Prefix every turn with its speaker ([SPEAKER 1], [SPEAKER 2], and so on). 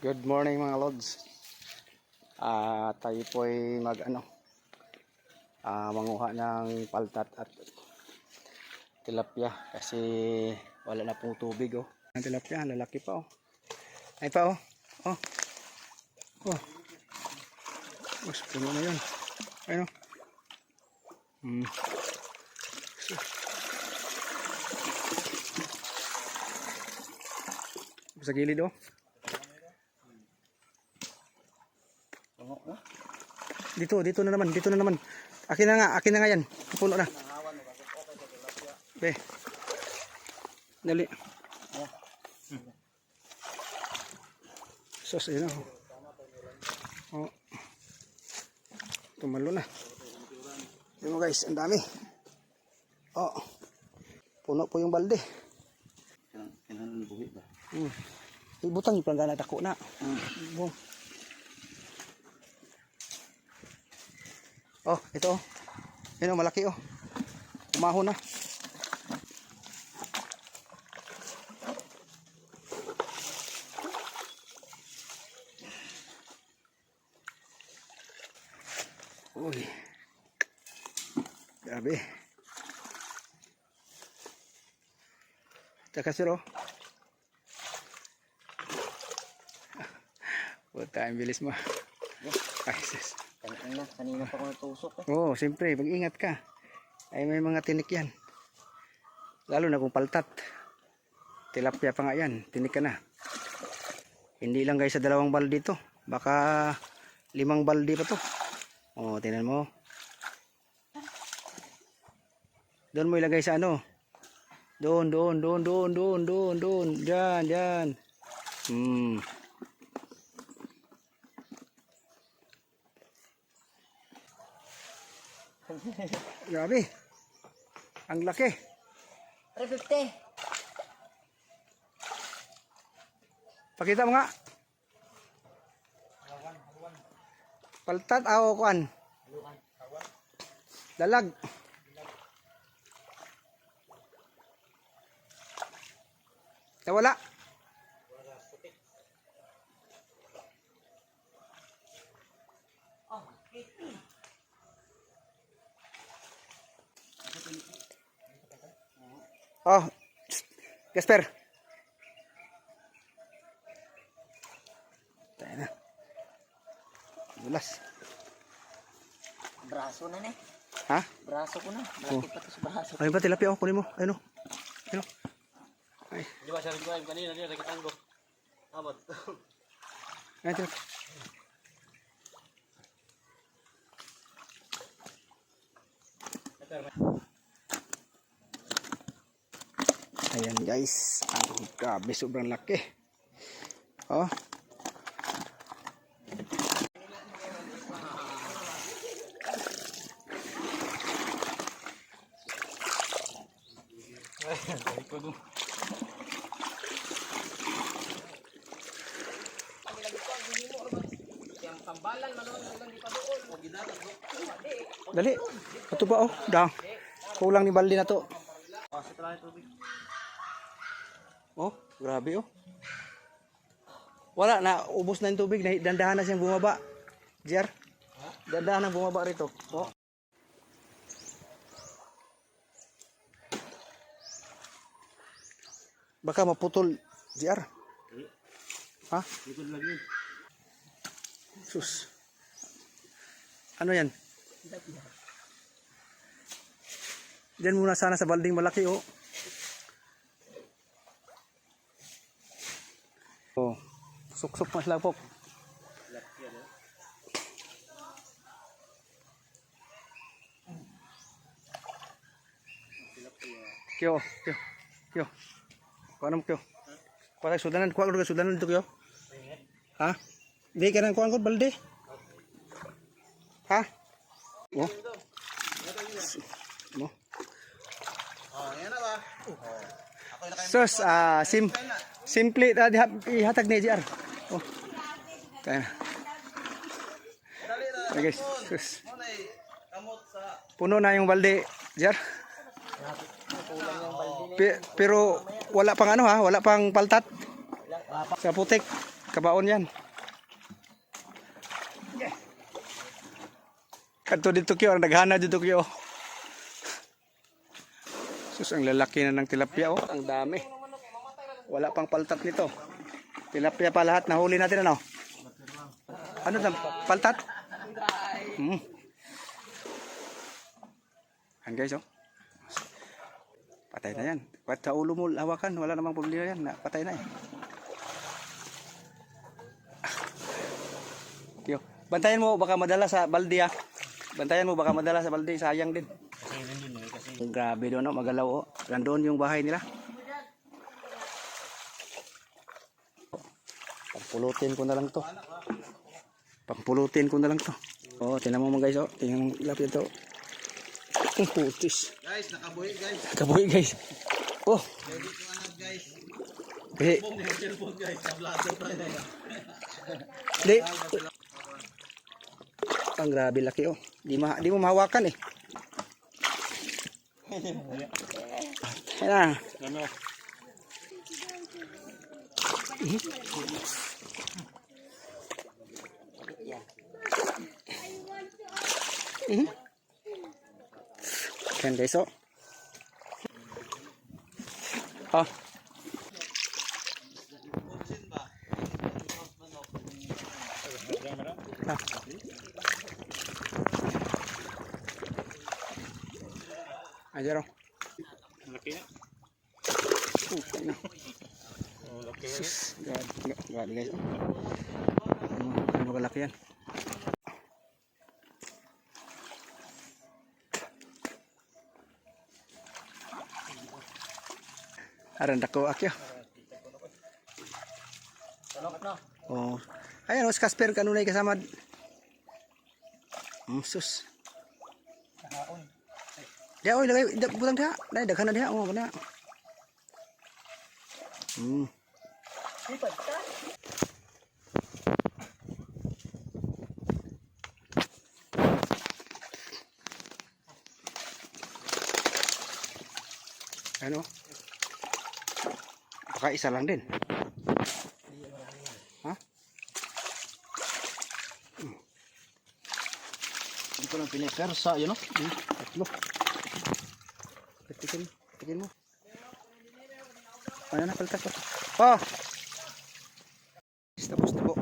[SPEAKER 1] Good morning mga lods. Ah, tayo po ay mag ano ah, manguha ng paltat at tilapia kasi wala na pong tubig oh. Ang tilapia, lalaki pa oh. Ay pa oh. Oh. Oh. Mas puno na 'yon. Ayun oh. Hmm. Sa gilid oh. Dito, dito na naman, dito na naman. Akin na nga, akin na nga yan. Puno na. Be. Dali. Sos, ayun na. Oh. Tumalo na. Yun mo guys, ang dami. Oh. Puno po yung balde.
[SPEAKER 2] Kailangan buhi ba?
[SPEAKER 1] Hmm. Ibutang yung planggana tako na. Hmm. Oh, ito oh. Yan oh, malaki oh. Umahon na. Uy. Grabe. Tsaka sir oh. Puta, ang bilis mo. Ay, sis.
[SPEAKER 2] Kanina, kanina pa ako natusok eh.
[SPEAKER 1] Oo, siyempre, mag-ingat ka. Ay may mga tinik yan. Lalo na kung paltat. Tilapia pa nga yan, tinik ka na. Hindi lang guys sa dalawang baldi to. Baka limang baldi pa to. Oo, tinan mo. Doon mo ilagay sa ano. Doon, doon, doon, doon, doon, doon, doon. Diyan, diyan. Hmm. Grabe. Ang laki.
[SPEAKER 2] 350!
[SPEAKER 1] Pakita mo nga. Paltat ako kuan. Dalag. Nawala. Oh, Gasper. Tayo na. Bulas.
[SPEAKER 2] Braso na.
[SPEAKER 1] Ha?
[SPEAKER 2] Braso ko na. Malaki pa sa braso.
[SPEAKER 1] Ayun ba tilapia? Oh, kunin mo. Ayun oh. Ayun oh. Ay,
[SPEAKER 2] Di ba sabi ko ay kanina niya nakitang ko. Abot.
[SPEAKER 1] ayun tilapia. Ayan guys. Ang grabe sobrang laki. Oh. Dali. Ito ba oh? Da. Kulang ni baldi na to. Oh, grabe oh. Wala na ubos na yung tubig, dandahan na siyang bumaba. Jer. Dandahan na bumaba rito. Oh. Baka maputol, JR. Ha?
[SPEAKER 2] Likod lang yun.
[SPEAKER 1] Sus. Ano yan? Diyan muna sana sa balding malaki oh. Oh. Suksok mas lapok. Kyo, kyo, kyo. Kuha mo kyo. Kuha tayo sudanan, kuha ko sudanan dito kyo. Ha? Hindi ka nang kuha ko balde. Ha? Oh. Mo.
[SPEAKER 2] Oh, yan na ba?
[SPEAKER 1] Sus, ah, sim simple uh, ihatag ni JR. Oh. Kaya. Okay, guys. Sus. Puno na yung balde, JR. Pe- pero wala pang ano ha, wala pang paltat. Sa putik. Kabaon yan. Kanto dito kyo, naghana dito kyo. Sus, ang lalaki na ng tilapia oh. Ang dami. Wala pang paltat nito. Tilapia pa lahat. Nahuli natin ano? Ano na? Paltat? Hmm. Yan guys oh. Patay na yan. Kahit sa ulo mo hawakan, wala namang problema yan. Patay na eh. Tiyo. Bantayan mo baka madala sa balde ah. Bantayan mo baka madala sa balde, sayang din. Grabe doon, no? magalaw oh. Nandoon yung bahay nila. Pampulutin ko na lang to. Pampulutin ko na lang to. Oh, tinan mo mga guys, oh. Tingnan mo lapit ito. Ang putis.
[SPEAKER 2] Guys, nakabuhi guys.
[SPEAKER 1] Kabuhi guys. Oh,
[SPEAKER 2] Pwede ko anak guys. yung cellphone guys. Pa rin.
[SPEAKER 1] di. Ang grabe laki oh. Di, ma di mo mahawakan eh. Ayan na.
[SPEAKER 2] Ano?
[SPEAKER 1] Yan guys oh. Oh. Ah. Ayan oh.
[SPEAKER 2] Laki na. Oh,
[SPEAKER 1] Sus, grabe, guys. oh. Ano, ano kalaki yan? Aran dako akyo. Oh. Ayan, os Casper kanunay kasama. Mm, sus. Dia oy lagay butang dia. Dai daghan na dia oh bana. Hmm. Ano? Baka isa lang din. Ha?
[SPEAKER 2] Hindi ko lang pinipersa, yun o.
[SPEAKER 1] Hmm, tatlo. Tikin, tikin mo. Ano na, paltas pa. Tapos na po.